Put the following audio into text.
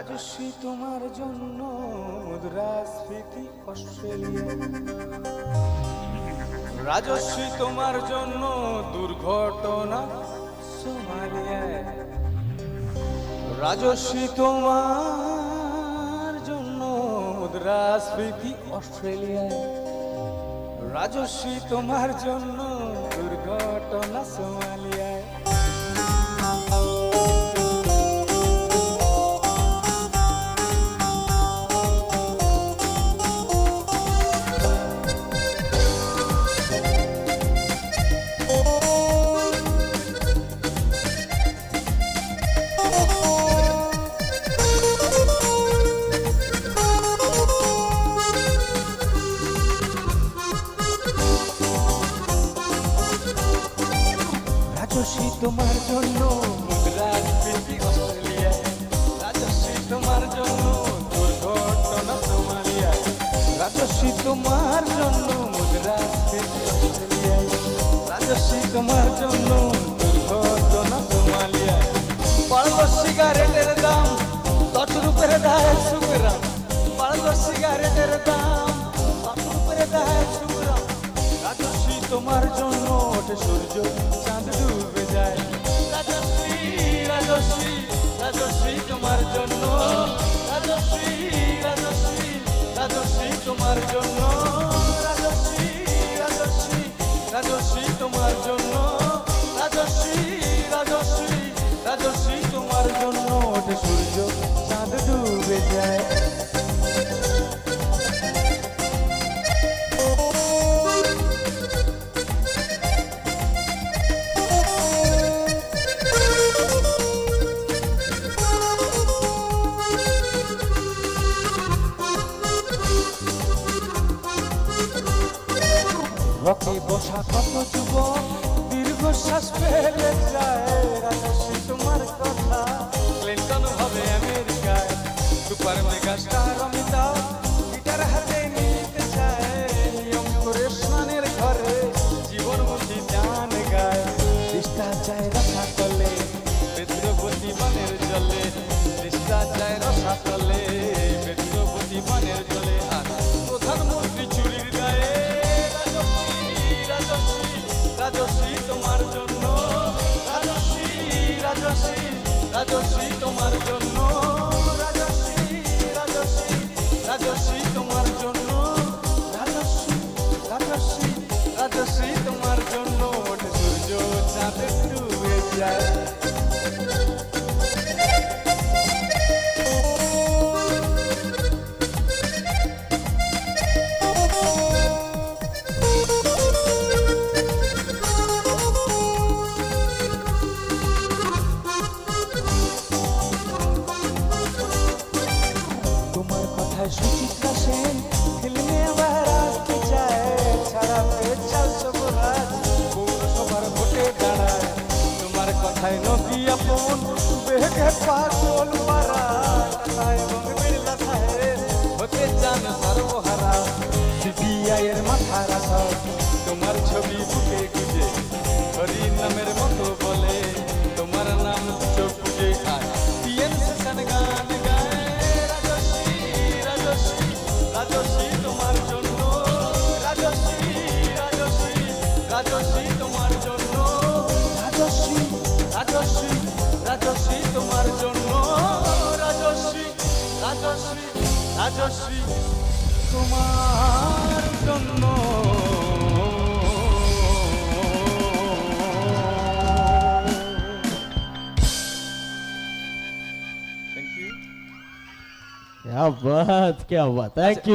রাজস্বী তোমার জন্য মুদ্রাস্ফীতি অস্ট্রেলিয়া। রাজস্বী তোমার জন্য দুর্ঘটনা সোমালিয়ায় রাজস্বী তোমার জন্য মুদ্রাস্ফীতি অস্ট্রেলিয়ায় রাজস্বী তোমার জন্য দুর্ঘটনা সোমালিয়ায় রাজস্বী তোমার জন্য। মুদ্রাস্ফীতি অস্ট্রেলিয়ায় রাজস্বী তোমার জন্য। দুর্ঘটনা সোমালিয়ায় রাজস্বী তোমার জন্য। মুদ্রাস্ফীতি অস্ট্রেলিয়ায় রাজস্বী তোমার জন্য। দুর্ঘটনা সোমালিয়ায় বাড়লো সিগারেটের দাম দশ রুপের দেয় সুগ্রাম। বাড়লো সিগারেটের দাম দশ রুপের দেয় সুগ্রাম। রাজস্বী তোমার জন্য ওঠে সূর্য। কত যুবক দীর্ঘশ্বাস ফেলে যায়। রাজস্বী তোমার কথা। ক্লিন্টন হবে আমেরিকায় সুপার মেগা স্টার কথায় নদী আপন বেগে পাগল মারা এবং বিড়লা সাহেব হতে চান সর্বহারা সিবিআই এর মাথার আসর তোমার ছবি বুকে রাজস্বী তোমার জন্য Thank you. क्या बात क्या बात थैंक यू